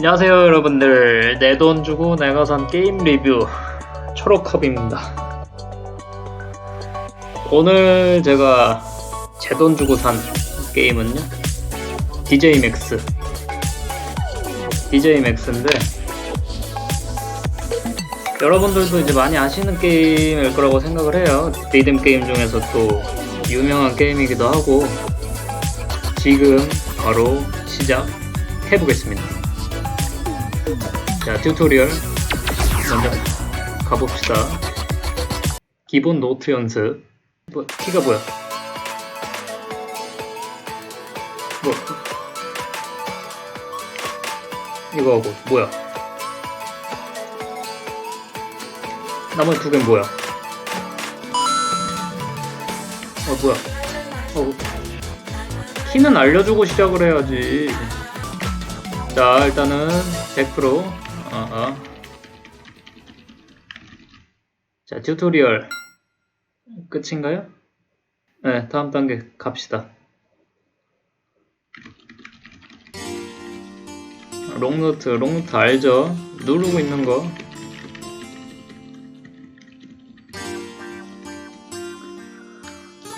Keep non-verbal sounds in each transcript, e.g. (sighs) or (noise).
안녕하세요 여러분들. 내 돈 주고 내가 산 게임 리뷰 초록컵입니다. 오늘 제가 제 돈 주고 산 게임은요? DJ 맥스. DJ 맥스인데 여러분들도 이제 많이 아시는 게임일 거라고 생각을 해요. 리듬 게임 중에서 또 유명한 게임이기도 하고 지금 바로 시작해 보겠습니다 자, 튜토리얼 먼저 가봅시다. 기본 노트 연습. 뭐, 키가 뭐야? 뭐, 이거 하고, 뭐야? 나머지 두 개는 뭐야? 어, 뭐야? 어, 키는 알려주고 시작을 해야지. 자, 일단은 100% 어, 어. 자, 튜토리얼 끝인가요? 네, 다음 단계 갑시다. 롱노트, 롱노트 알죠? 누르고 있는 거.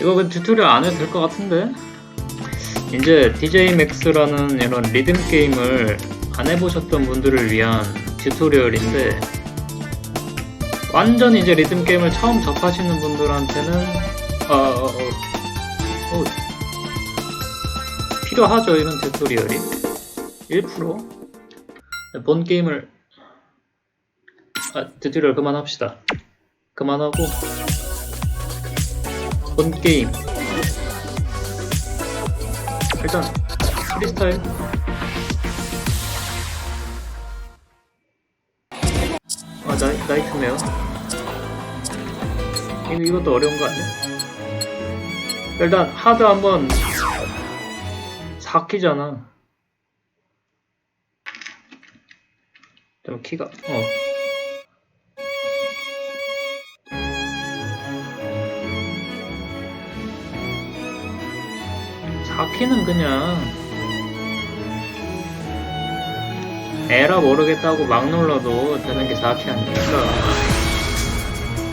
이거 그 튜토리얼 안 해도 될 것 같은데? 이제 DJ Max라는 이런 리듬 게임을 안 해보셨던 분들을 위한 튜토리얼인데 완전 이제 리듬 게임을 처음 접하시는 분들한테는 어, 어, 어, 어, 필요하죠 이런 튜토리얼이. 1%본 게임을 아, 튜토리얼 그만합시다. 그만하고 본 게임. 일단 프리스타일 이거, 이것도 어려운 거 아니야? 일단 하드 한번 4키잖아. 좀 키가 어. 4키는 그냥 에라 모르겠다고 막 눌러도 되는 게 4키 아닙니까?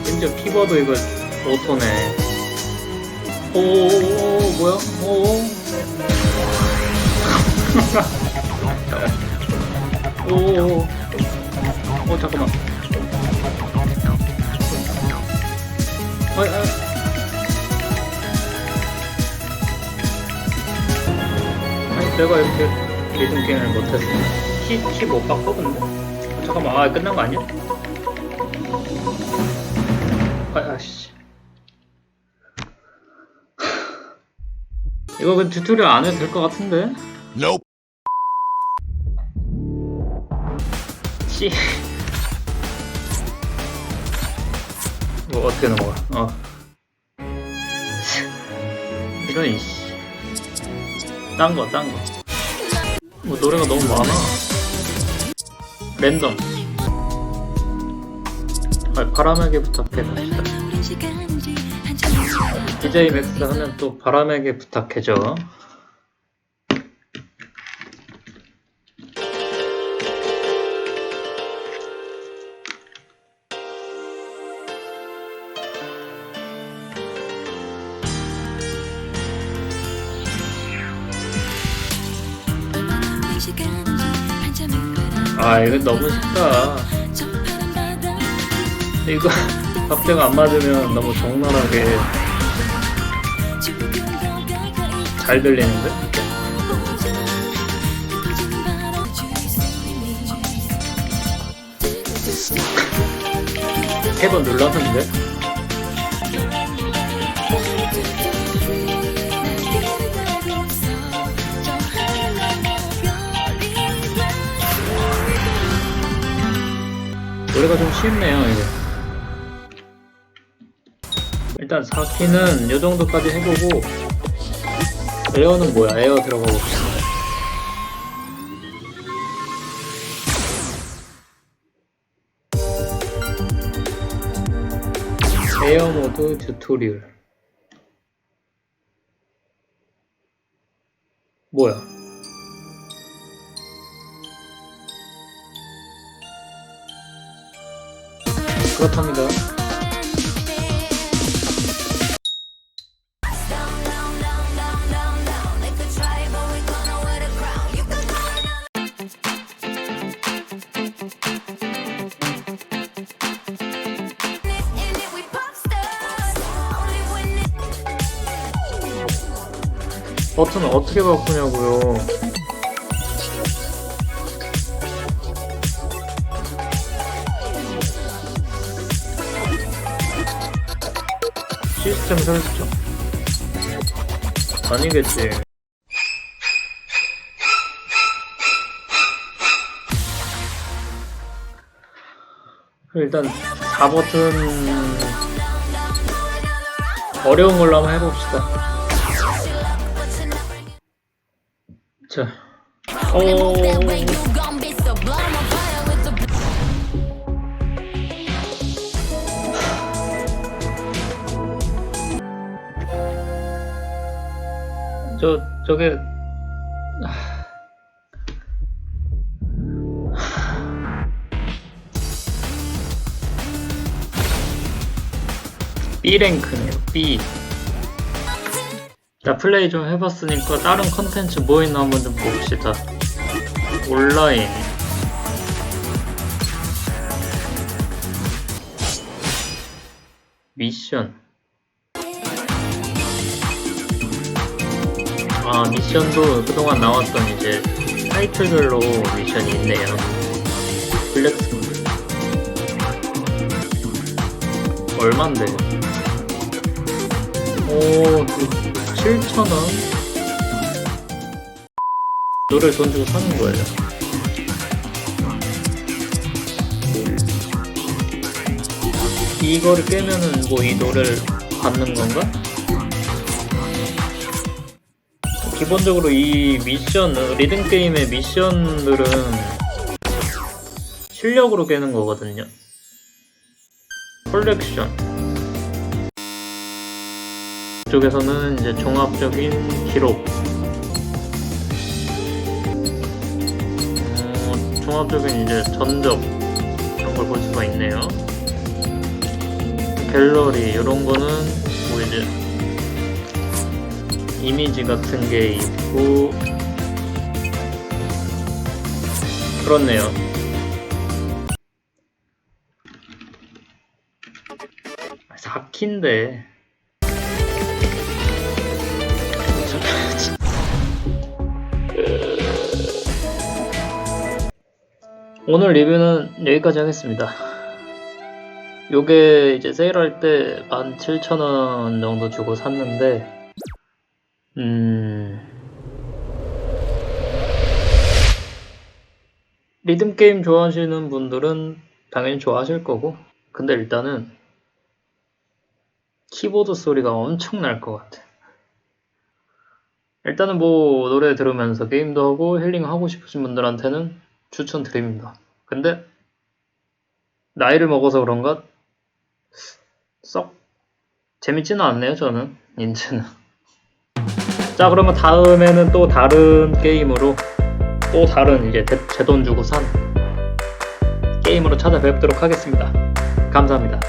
심지어 키보드 이거 오토네. 오오오 뭐야? 오오 오오 오 (laughs) 잠깐만. 아, 아. 내가 이렇게 리듬 게임을 못했어. 키, 키못 바꿔 근데? 잠깐만 아 끝난 거 아니야? 아, 아씨 (sighs) 이거 그 튜토리얼 안 해도 될 것 같은데? Nope. 씨. 뭐 어떻게 넘어가? 어. 이런 이씨. 딴 거, 딴 거. 뭐 노래가 너무 많아. 랜덤. 아, 바람에게 부탁해 봅시다. DJ 맥스 하면 또 바람에게 부탁해죠. 아, 이거 너무 쉽다. 이거 (laughs) 박자가 안 맞으면 너무 적나라하게 잘 들리는데? 세 번 눌렀는데? 노래가 좀 쉽네요, 이게. 일단 4키는 이 정도까지 해보고, 에어는 뭐야? 에어 들어가 봅시다. 에어 모드 튜토리얼. 뭐야? 그렇답니다. 버튼을 어떻게 바꾸냐고요? 시스템 설정 아니겠지. 일단 4버튼 어려운 걸로 한번 해봅시다. 자. 오... 저 저게 B랭크네요 B. 자 플레이 좀 해봤으니까 다른 컨텐츠 뭐 있나 한번 좀 봅시다. 온라인. 미션 아 미션도 그동안 나왔던 이제 타이틀별로 미션이 있네요. 블랙스문 얼만데? 오 7,000원? 노래를 돈 주고 사는 거예요. 이거를 깨면은 뭐 이 노래를 받는 건가? 기본적으로 이 미션, 리듬 게임의 미션들은 실력으로 깨는 거거든요. 컬렉션. 쪽에서는 이제 종합적인 기록. 어, 종합적인 이제 전적 이런 걸 볼 수가 있네요. 갤러리 이런 거는 뭐 이제 이미지 같은 게 있고 그렇네요. 아, 4키인데 오늘 리뷰는 여기까지 하겠습니다. 요게 이제 세일할 때 17,000원 정도 주고 샀는데 음... 리듬 게임 좋아하시는 분들은 당연히 좋아하실 거고 근데 일단은 키보드 소리가 엄청 날 것 같아. 일단은 뭐 노래 들으면서 게임도 하고 힐링 하고 싶으신 분들한테는 추천드립니다. 근데 나이를 먹어서 그런가 썩 재밌지는 않네요 저는 (laughs) 닌자는. 자 그러면 다음에는 또 다른 게임으로 또 다른 이제 제 돈 주고 산 게임으로 찾아뵙도록 하겠습니다. 감사합니다.